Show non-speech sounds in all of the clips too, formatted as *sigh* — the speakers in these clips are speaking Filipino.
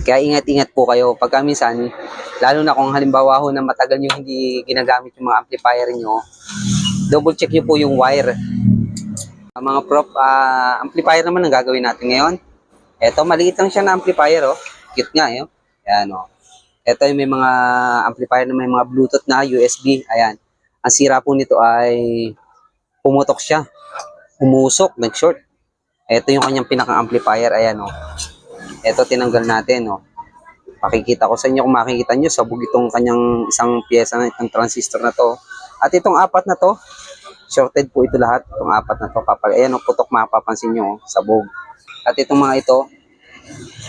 Kaya ingat-ingat po kayo. Pagka minsan, lalo na kung halimbawa ho na matagal nyo hindi ginagamit yung mga amplifier nyo, double check nyo po yung wire. Ang mga prop, ah, amplifier naman ang gagawin natin ngayon. Ito, maliit lang siya na amplifier, oh. Cute nga, eh. oh. Ayan, oh. Ito yung may mga amplifier na may mga Bluetooth na USB. Ayan. Ang sira po nito ay pumutok siya. Umusok, nag-short. Ito yung kanyang pinaka-amplifier. Ayan, oh. Ito, tinanggal natin, oh. Pakikita ko sa inyo kung makikita nyo, sabog itong kanyang isang pyesa na itong transistor na to. At itong apat na to, shorted po ito lahat. Itong apat na to, kapag, ayan, oh, putok mapapansin nyo, oh, sabog. At itong mga ito,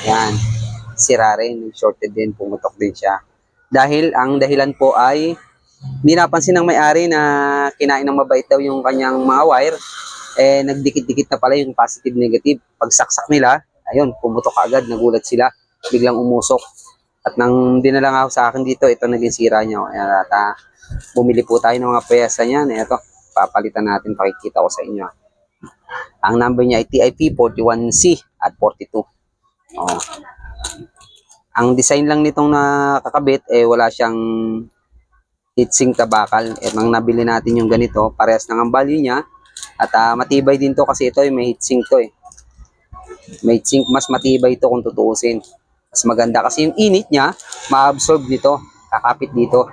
yan, sira rin, shorted din, pumutok din siya. Dahil ang dahilan po ay hindi ng may-ari na kinain ng mabait daw yung kanyang mga wire, eh nagdikit-dikit na pala yung positive negative. Pag saksak nila, ayun, pumutok agad, nagulat sila, biglang umusok. At nang dinala nga sa akin dito, ito naging sira niya. Kaya at, ah, bumili po tayo ng mga pyesa niyan. Ito, papalitan natin, pakikita ko sa inyo. Ang number niya ay TIP 41C at 42. Oh. Ang design lang nitong nakakabit, eh wala siyang heatsink tabakal. Eh, nang nabili natin yung ganito, parehas lang ang value niya. At ah, matibay din to kasi ito, eh, may heatsink to eh. May heatsink, mas matibay to kung tutuusin. Mas maganda kasi yung init niya, ma-absorb nito, kakapit dito.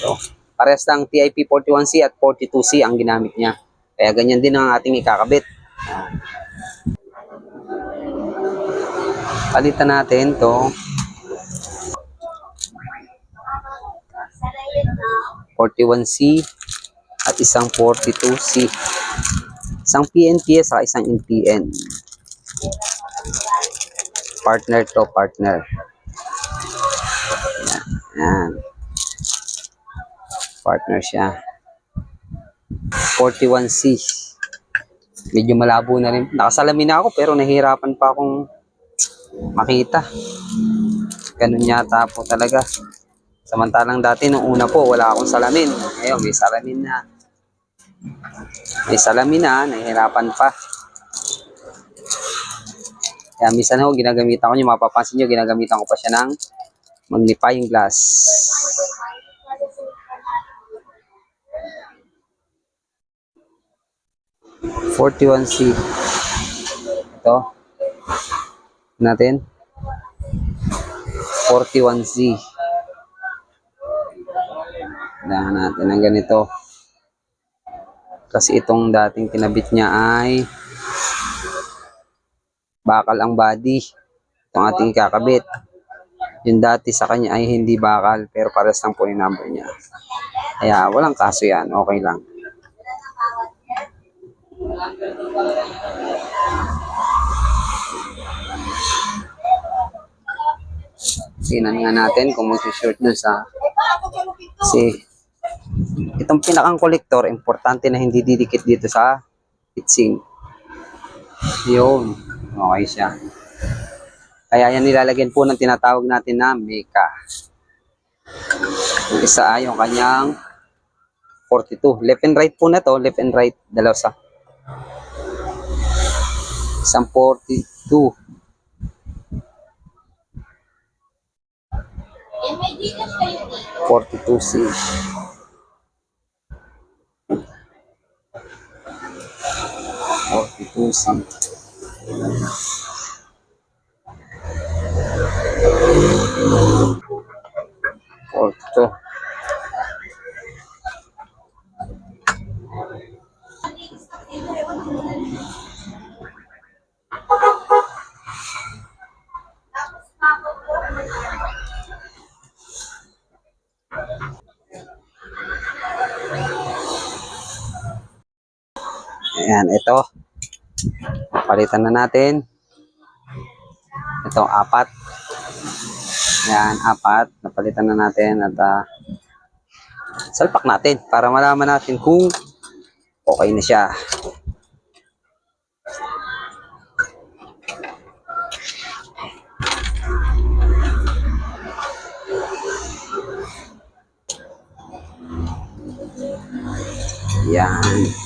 So, parehas lang TIP 41C at 42C ang ginamit niya. Kaya ganyan din ang ating ikakabit. Palitan natin to 41C at isang 42C. Isang PNP sa isang NPN. Partner to partner. Yan. Partner siya. 41C. Medyo malabo na rin. Nakasalamin na ako pero nahihirapan pa akong makita. Ganun yata po talaga. Samantalang dati nung una po wala akong salamin. Ngayon may salamin na. May salamin na, nahihirapan pa. Kaya minsan ho, ginagamitan ko nyo, mapapansin nyo, ginagamitan ko pa siya ng magnifying glass. Forty-one C. Ito. Natin. 41Z. Dahan natin ng ganito. Kasi itong dating kinabit niya ay bakal ang body. Itong ating kakabit. Yung dati sa kanya ay hindi bakal pero pares lang po yung number niya. Kaya walang kaso yan. Okay lang. Tingnan nga natin kung mag-short dun sa kasi itong pinakang kolektor, importante na hindi didikit dito sa heatsink. Yun. Okay siya. Kaya yan nilalagyan po ng tinatawag natin na Meka. Yung isa ay yung kanyang 42. Left and right po na to. Left and right. Dalawa sa. Isang 42. Forty-two C. Forty-two C. Forty-two. Ayan, ito. Palitan na natin. Ito, apat. Ayan, apat. Napalitan na natin at ah, salpak natin para malaman natin kung okay na siya. Yan.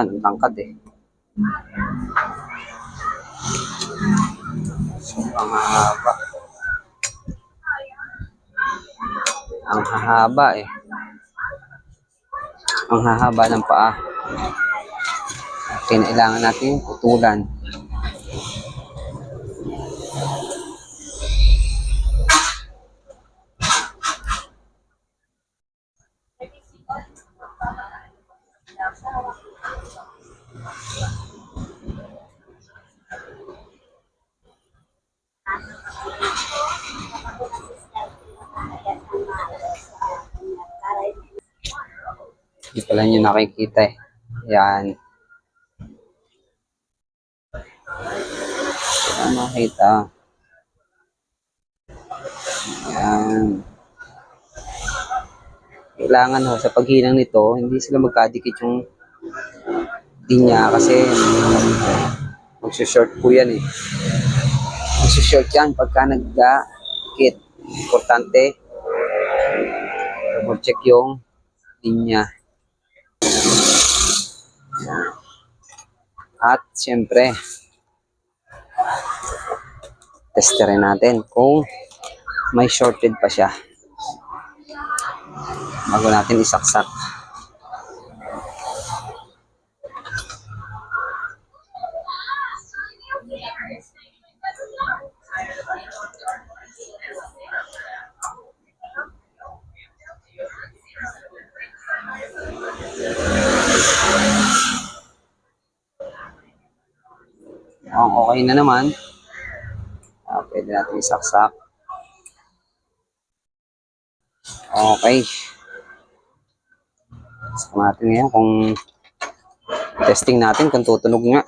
Ang tangkad eh. So, ang haba. Ang hahaba eh. Ang hahaba ng paa. Kailangan natin putulan. Hindi pala nyo nakikita eh. Yan. Yan nakita. Yan. Kailangan ho, sa paghinang nito, hindi sila magkadikit yung linya kasi magsushort po yan eh. Magsushort yan pagka nagdakit. Importante, double check yung linya. At siyempre, testerin natin kung may shorted pa siya. Bago natin isaksak. Ang okay na naman. Ah, pwede natin isaksak. Okay. Gusto natin ngayon kung testing natin kung tutunog nga.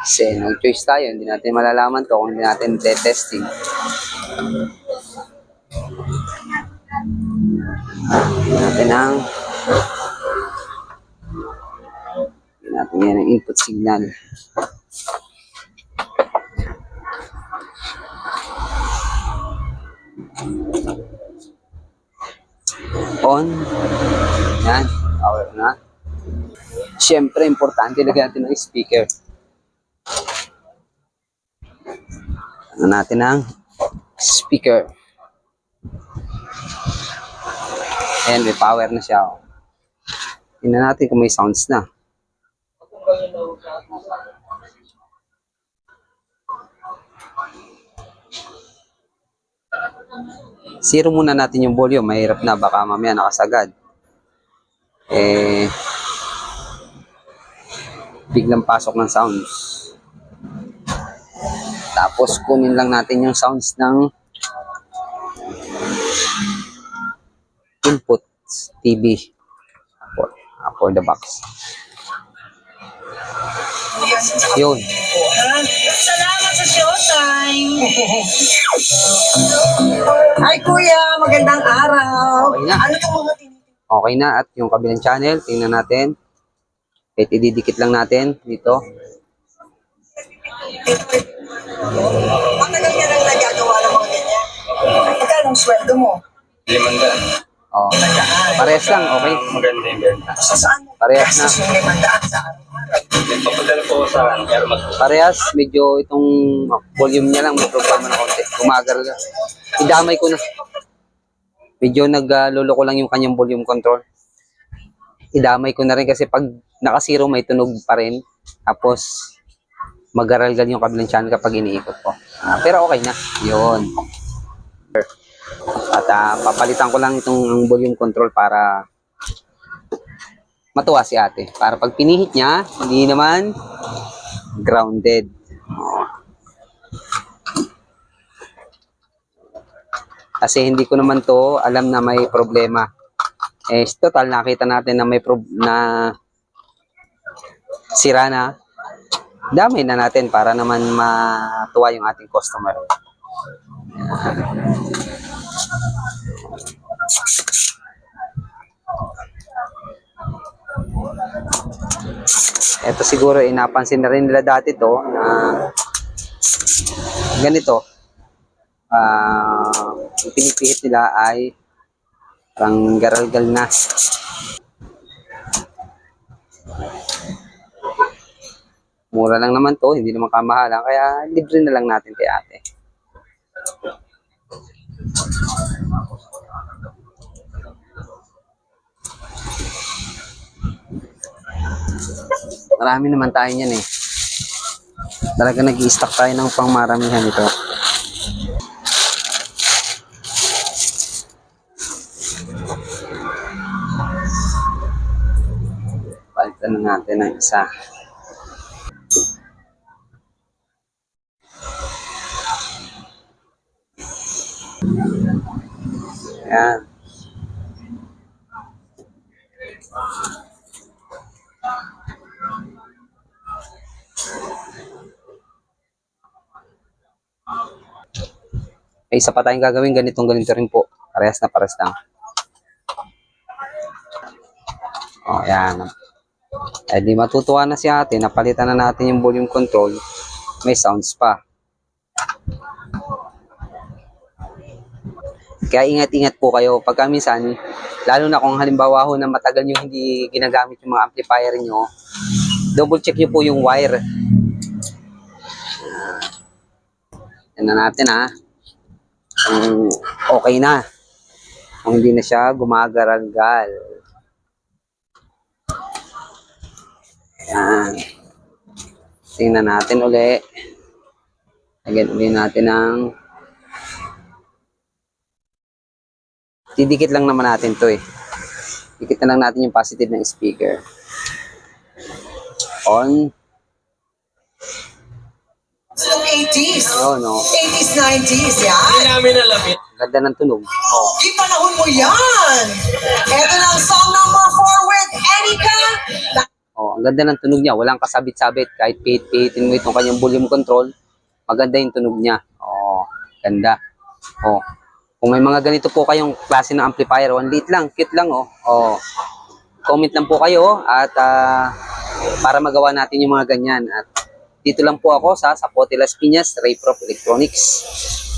Kasi no choice tayo, hindi natin malalaman to kung hindi natin testing. Natin ang natin yan ang input signal. On. Yan. Power na. Siyempre, importante lagyan natin ng speaker. Ano natin ang speaker. Ayan, may power na siya. oh. Tingnan natin kung may sounds na. Zero muna natin yung volume. Mahirap na. Baka mamaya nakasagad. Eh, biglang pasok ng sounds. Tapos kunin lang natin yung sounds ng input TV for, uh, for the box. Yun. Salamat sa showtime! *laughs* Hi kuya, magandang araw! Okay na. Ano itong mga tinitin? Okay na. At yung kabilang channel, tingnan natin. Kahit ididikit lang natin dito. Matagal niya nang nagagawa ng mga ganyan. Magkano ang sweldo mo? Limandaan. Oh. Parehas lang, okay. Maganda yung ganun. Parehas na. Nagpapadala po sa Airmat. Parehas, medyo itong volume niya lang, may problema na konti. Gumagal ka. Idamay ko na. Medyo nagluloko lang yung kanyang volume control. Idamay ko na rin kasi pag nakasiro may tunog pa rin. Tapos mag-aralgal yung kabilang channel kapag iniikot ko. Ah, pero okay na. Yun. At ah, papalitan ko lang itong volume control para matuwa si ate. Para pag pinihit niya, hindi naman grounded. Kasi hindi ko naman to alam na may problema. Eh, total, nakita natin na may prob- na sira na. Damay na natin para naman matuwa yung ating customer. Ito siguro eh, napansin na rin nila dati to na ganito. Ah, yung pinipihit nila ay parang garalgal na. Mura lang naman to, hindi naman kamahalan, kaya libre na lang natin kay ate. Marami naman tayo niyan eh. Talaga nag stock tayo ng pangmaramihan ito. Palitan na natin ng isa. Ayan. May isa pa tayong gagawin, ganitong ganito rin po. Parehas na parehas lang. O, yan. Eh di matutuwa na si ate, napalitan na natin yung volume control. May sounds pa. Kaya ingat-ingat po kayo pagka minsan, lalo na kung halimbawa ho na matagal nyo hindi ginagamit yung mga amplifier nyo, double check nyo po yung wire. Yan na natin ha. Kung okay na. Kung hindi na siya gumagaragal. Ayan. Tingnan natin uli. Lagyan uli natin ng Didikit lang naman natin to eh. Dikit na lang natin yung positive ng speaker. On. Ng 80s. Yun, no. 80s, 90s, yan. namin alamit. Ganda ng tunog. Oh. Di panahon mo yan. Ito na ang song number 4 with Erika. Oh, ang ganda ng tunog niya. Walang kasabit-sabit. Kahit pihit-pihitin mo itong kanyang volume control, maganda yung tunog niya. Oh, ganda. Oh. Kung may mga ganito po kayong klase ng amplifier, one lit lang, cute lang oh. Oh. Comment lang po kayo at ah, para magawa natin yung mga ganyan. At dito lang po ako sa Zapote Las Piñas, Rayprof Electronics.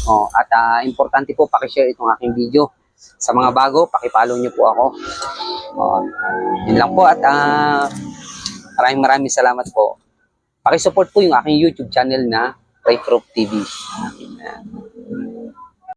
Oh, at ah, importante po paki-share itong aking video. Sa mga bago, paki-follow niyo po ako. Oh, yun lang po at ah, maraming maraming salamat po. Paki-support po yung aking YouTube channel na Rayproof TV. Ayan.